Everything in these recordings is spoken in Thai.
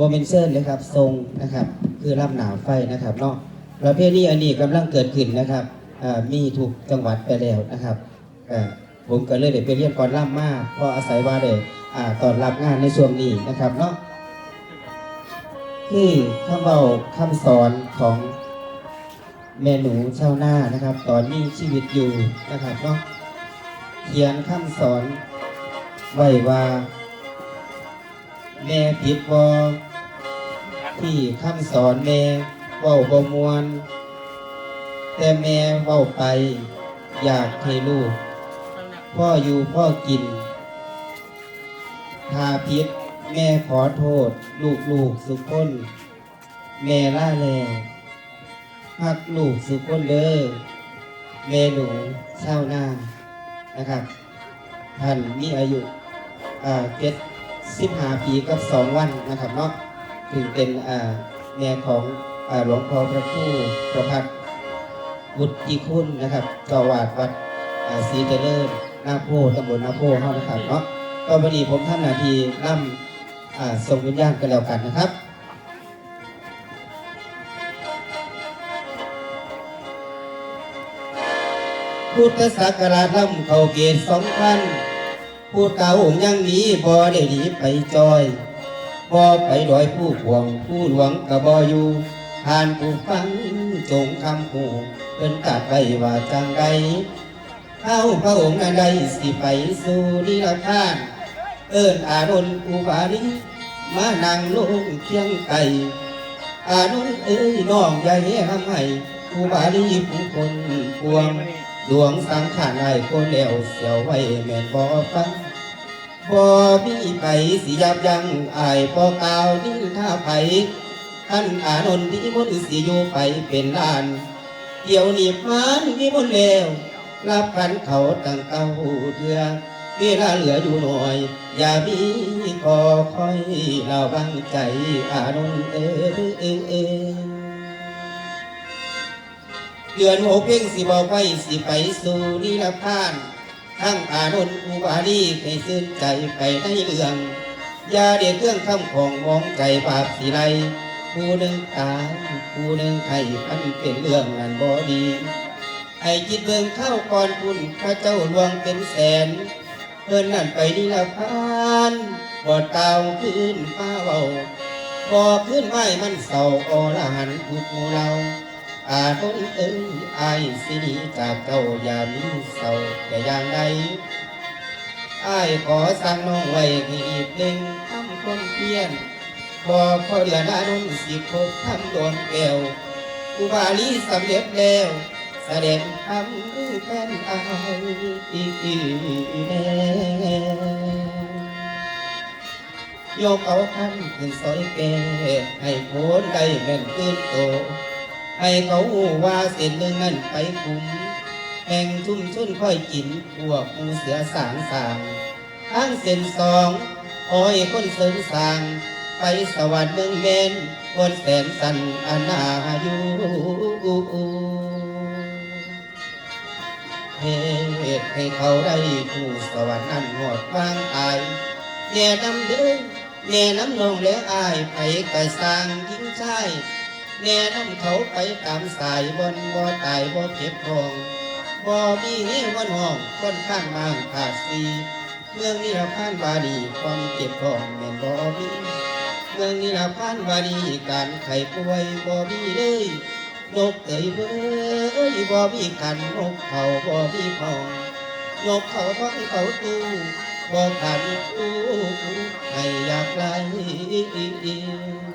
โมเมนเซอร์เลยครับทรงนะครับคือลำหนาวไฟนะครับเนาะประเภทนี้อันนี้กำลังเกิดขึ้นนะครับมีถูกจังหวัดไปแล้วนะครับผมก็เลยได้ไปเรียนก่อนล่ำมากเพราะอาศัยว่าได้อ่าตอนรับงานในช่วงนี้นะครับเนาะคือคำเบาคำสอนของแม่หนูชาวนานะครับ ตอนมีชีวิตอยู่นะครับเนาะเขียนคำสอนไว้ว่าแม่ผิดบ ที่คำสอนแม่เว้าบ่มวน แต่แม่เว้าไป อยากให้ลูก พ่ออยู่พ่อกินถ้าผิดแม่ขอโทษ ลูกลูกสุกคน แม่ล่าแล้วพักลูกสุกคนเด้อแม่หนูเช่าหน้านะครับท่านมีอายุอ่าเจ็ดสิบห้าปีกับสองวันนะครับเนาะ ถึงเป็นอ่าแม่ของอหลวงพ่อพระครูประพัฒน์บุตรีคุณนะครับเจ้าวาดวัดศรีเจริญนาโพตำบลนาโพเฮานะครับเนาะก็วันนี้ผมทำหน้าที่นำอ่าส่งวิญญาณกันแล้วกันนะครับพุทธศักราชล่ำเขาเกตสองพันพูดเก่ายังนีบ่ได้หนีไปจอย บ่ไปดอยผู้ขวงผู้หลวงกะบ่อยู่ผ่านผู้ฟังจงคำผู้เพิ่นตัดไว้ว่าจังใดเข้าพระองค์นั้นใดสิไปสู่นิรพาน เอิ้นอารนอุบาลีมานั่งลงเคียงไกลอารนเอ้ยน้องอย่ทำให้อุบาลีผู้คนปวงหลวงสังขารไอ้คนแล้วเสียวไว้แม่นบ่ฟัง บ่มีไปสิยับยั้งอายบ่กล่าวนินท่าไผท่านอานนท์ที่มนต์สิอยู่ไปเป็นล้าน เดี๋ยวนี้มันมีมนต์แล้วรับกันเขาตั้งเก้าเถื่อเวลาเหลืออยู่หน่อย อย่ามีก็คอยเราบังใจอานนท์เอ้ยเอ้ยเอเดือนหกเพ่งสิบอกไว้สิไปสู่นิรพาน ทั้งอานนอุบาลีให้ซื่นใจไปในเรื่องยาเด็ดเครื่องคำของมองใจบาปสิไรผู้หนึ่งตาผู้หนึ่งไข่พันเป็นเรื่องนั้นบ่ดีให้คิดเบิ่งเข้าก่อนคุณพระเจ้าหลวงเป็นแสนเพิ่นนั่นไปนิรพานบ่เตาขึ้นฟ้าเบาบ่ขึ้นไม้มันเศร้าอรหันต์ทุกหมู่เรา อาทนเอ้ยอายสิหนีจากเจ้ายามีเศร้าแต่อย่างใดอายขอสั่งน้องไว้ให้อีกหนึ่งทำคนเพียนบอกพอเดือนานนสิคบทำโดวงแก้วอุบาลีสำเร็จแล้วแสดงทำแฟนอายอีกแน่ยกเอาคันขึ้นซอยแก่ให้โคนได้แม่นขึ้นโต ให้เขาหูว่าเส้นหนึ่งนั้นไปคุ้มแห่งชุ่มชุนค่อยกินพวกมูเสือสางสางทางเส้นสองคอยคนเสริมสาง ไปสวรรค์เมืองเมนคนแสนสันอนาอยู่เหตุให้เขาได้ผู้สวรรค์นั้นหอดวางตายแง่น้ำเดินแง่น้ำนองแล้วอายไปกระสางยิ่งชาย แน่น้ำเขาไปตามสายบนบ่ตายบ่เก็บทองบ่มีเงี้ยวันห้องคนข้างบางขาดสีเมืองนี้เราพานบาดีความเก็บทองแม่นบ่มีเมืองนี้เราพานบาดีการไข้ป่วยบ่มีเลยนกเอ๋ยเบ้ยบ่มีกันนกเขาบ่มีพองนกเขาท้องเขาตู้บ่ขันตู้ให้อยากไล่เ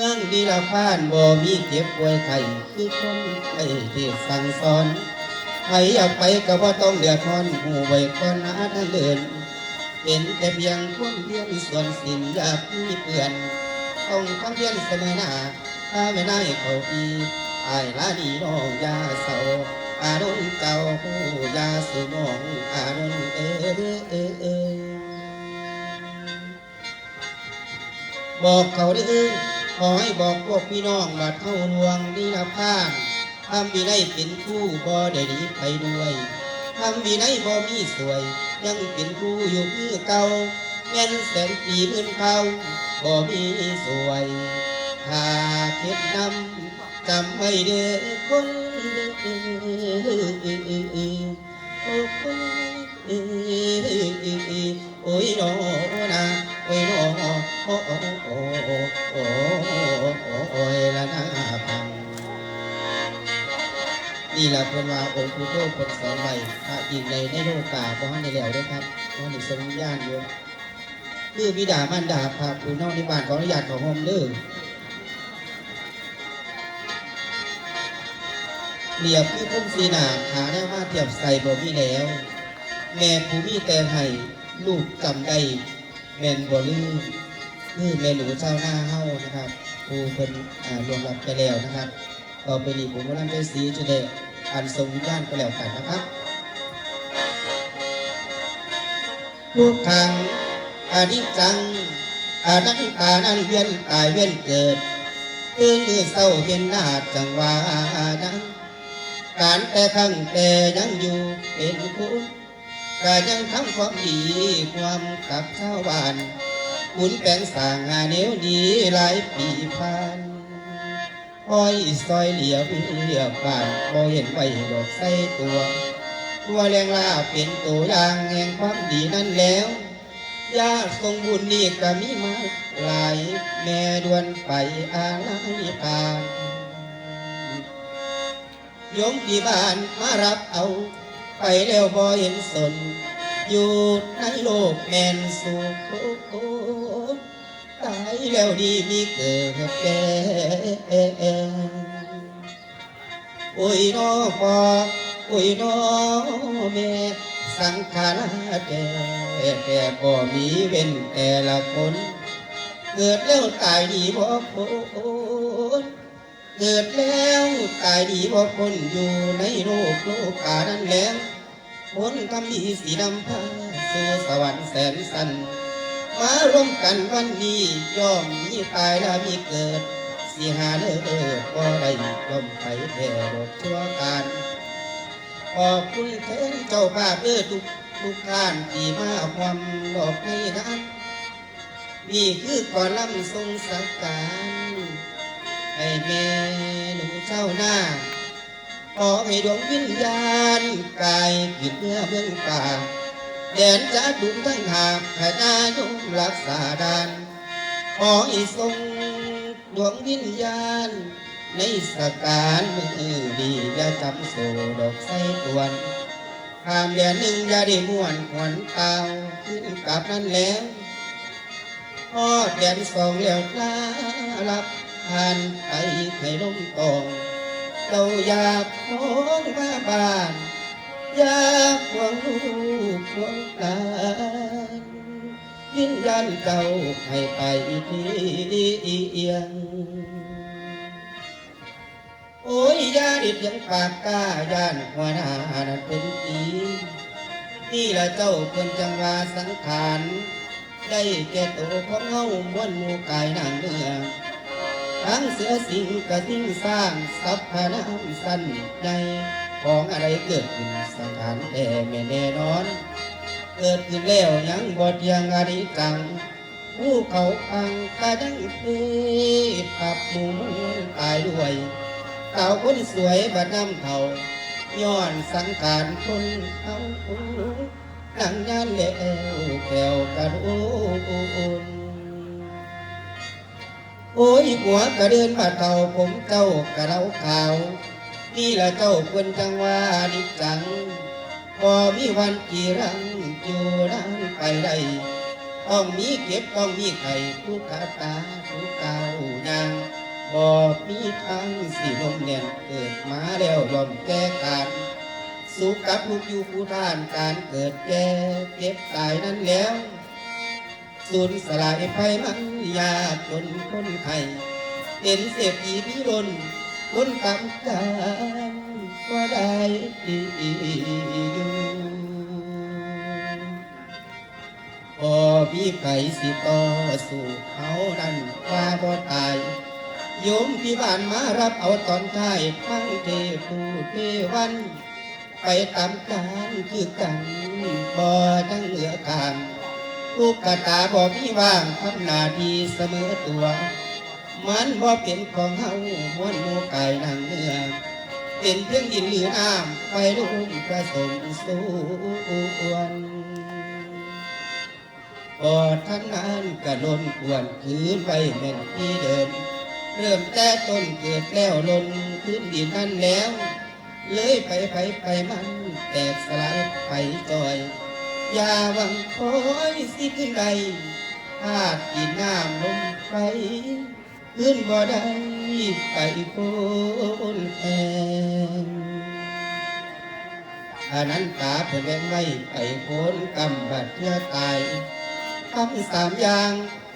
มืองดีละพานบ่มีเก็บป่วยไข้คือคนไข้เทศสั่งสอนใครอยากไปก็บ่ต้องเดือดร้อนหูไว้ก่อนนะทางเดิน เป็นแต่เพียงความเพียรส่วนสินอยากมีเปื่อนต้องทำเพียรเสมอหน้าถ้าไม่ได้เขาอีอายลาดีน้องยาเศร้าอารมณ์เก่าหูยาสูมองอารมณ์เอ้ยเอ้ยเอ้ยบอกเขาเด้อ ขอให้บอกพวกพี่น้องบัดเท่าลวงนิรพานทำมีได้เป็นคู่บ่ได้หนีไปด้วยทำมีได้บ่มีสวย ยังเป็นคู่อยู่คือเก่าแม่นแสนปีหมื่นเขาบ่มีสวยถ้าเพชรนำจำไว้เด้อคนโอ้ยโนนะโอ้ยโนโอ้โอ้โอ้โอยละนาพังนี่แหละเพิ่นว่าองค์ปู่โตเพิ่นสอนไว้พระอีกในในโลกาบ่ทันได้แล้วด้อครับบ่ทันได้ทรงญาณอยู่คือบิดามารดาพระผู้น้องในบ้านขออนุญาตของโฮมเด้อเรียบคือพุ่มสีหนาขาแนวมาเทียบใส่บ่มีแล้ว แม่ผู้มีแต่ให้ลูกจำได้แม่นบ่ลืมคือแม่หนูเจ้าหน้าเฮานะครับ ผู้เพิ่นอ่าล่วงลับไปแล้วนะครับต่อไปนี้ผมกำลังได้สีจะได้อันทรงวิญญาณไปแล้วกันนะครับทุกทางอานิจจังอานันตานันเวียนตายเวียนเกิดตื่นมือเศร้าเห็นหน้าจังหวะนั้นการแต่ครั้งแต่ยังอยู่เป็นคุณก็ยังทำความดีความกับชาวบ้าน ขุนแปลงสร้างงานเนี้ยวดีหลายปีผ่านอ้อยซอยเหลียวเหลียวบ้านบ่เห็นไว้ดอกใส่ตัวตัวแรงลาเป็นตัวอย่างแห่งความดีนั่นแล้วยาทรงบุญนี่ก็มีมาหลายแม่ดวนไปอาลัยทานโยมที่บ้านมารับเอา ไปแล้วบ่เห็นสน อยู่ในโลกแมนสุขตายแล้วดีมีเกิดแก่โอ้ยน้อพ่อโอ้ยน้อแม่สังขารแก่แต่ก็มีเว้นแต่ละคนเกิดแล้วตายดีบ่พ้นเกิดแล้วตายดีบ่พ้นอยู่ในโลกโลกานั้นแล้ว พ้นคำมีสีนำพาสู่สวรรค์แสนสันมาร่วมกันวันนี้ย่อมมีตายและมีเกิดสิหาเลิศก็ได้ย่อมไปแผ่ดอกชั่วการขอบคุณแทนเจ้าภาพเออทุกทุกท่านที่มาความดอกในงานนี่คือก่อนลำทรงสักการให้แม่หนูเจ้าหน้า ขอให้ดวงวิญญาณกายขึ้นเมื่อเบื้องป่าแดนจะดุมทั้งหากขณะยมรักษาดานขอให้ทรงดวงวิญญาณ ในสการมือดีอย่าจำโซดอกไส้ตวนข้ามแดนหนึ่งอย่าได้ม่วนขวัญเตาขึ้นกลับนั้นแล้วพอดแดนสองแล้วลาลับผ่านไปให้ลมตอง เราอยากมองมาบ้านอยากหวงลูกหวงหลานยินยันเจ้าให้ไปที่เอียงโอ้ยยาดิบยังปากกล้าย่านหัวหน้านั้นเป็นตีนี่ละเจ้าเพิ่นจังวาสังขาร ได้แก่ตัวของเฮาม้วนหมู่กายนางเนื้อ ทั้งเสือสิงกระสิ่งสร้างสัพพนามสั้นใหญ่ของอะไรเกิดขึ้นสังขารแต่ไม่แน่นอน เกิดขึ้นแล้วยังบทยังอริจังผู้เขาพังกายังเพปับหมูมันตายด้วยเก่าคนสวยบัดน้ำเขาย้อนสังขารคนเขาดังยันแล้วแก้วกระดูน โอ้ยหัวกระเดินมาเท่าผมเจ้ากระเราขาว นี่ละเจ้าควรจังว่านิจังพอมีวันกี่รังอยู่นั้นไปได้ต้องมีเก็บต้องมีไข่ทุกาตาทุกเก้ายางบอกมีทางสีลมเน่นเกิดมาแล้วยอมแก้การสุขกับผู้อยู่ผู้ท่านการเกิดแก่เก็บตายนั้นแล้ว สูญสลายไปมันยากจนคนไทยเห็นเสียผีพิรนคนกำกันว่าได้อยู่พอมีไผสิต่อสู่เขานั้นว่าบ่ตายโยมที่บ้านมารับเอาตอนท้ายฟังเทพูเทวัน ไปตามการคือกันบ่ทั้งเหลือขาง คลูกกะตาบอกพี่ว่างทำหนาทีเสมอตัว มันบ่เป็นของเฮามวนหมูไก่นางเนื้อเป็นเพียงดินหรือน้ำไฟลุ่มผสมสู่อวนพอท่านนั้นกระลนกวนคืนไปแม่นที่เดิม เริ่มแต่ต้นเกิดแล้วลนพื้นดินนั้นแล้ว เลยไปไปไปมันแตกสลายไปจอย อย่าหวังคอยสิขึ้นใดธาตุกินน้ำลมไฟขึ้นบ่ได้ไปโคนแทนอานั้นตาเพิ่นไว้ไปโคนกำบัดเพื่อตายคำสามอย่าง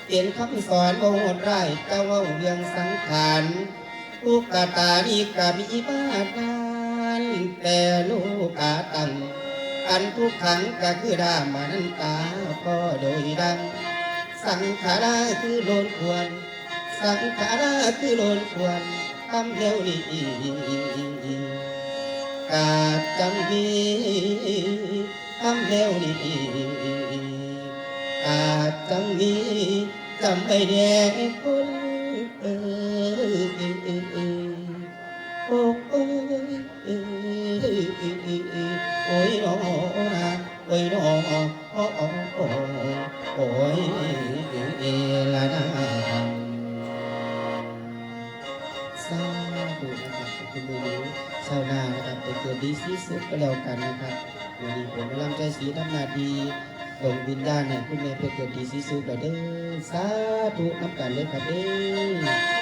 เป็นคำสอนโบโหดร้ายเจ้าเว้าเรื่องสังขารลูกกาตานีกะมีบ้านานแต่ลูกกาตัง อันทุกขังก็คือดามานันตาก็โดยดัง สังขาราคือโลนควร สังขาราคือโลนควรทำเร็วนี้กาดจังมีทำเร็วนี้กาดจังมีจำไปแดงคน สาธุนะครับคุณมือนี้ชาวนานะครับเปเกิดดีที่สุดก็แล้วกันนะครับวันนี้ผมกำลังใจสีทำนาทีส่งวิญญาณให้คุณแม่ไปเกิดดีที่สุดแล้วเด้อสาธุน้ำกันเลยครับเด้อ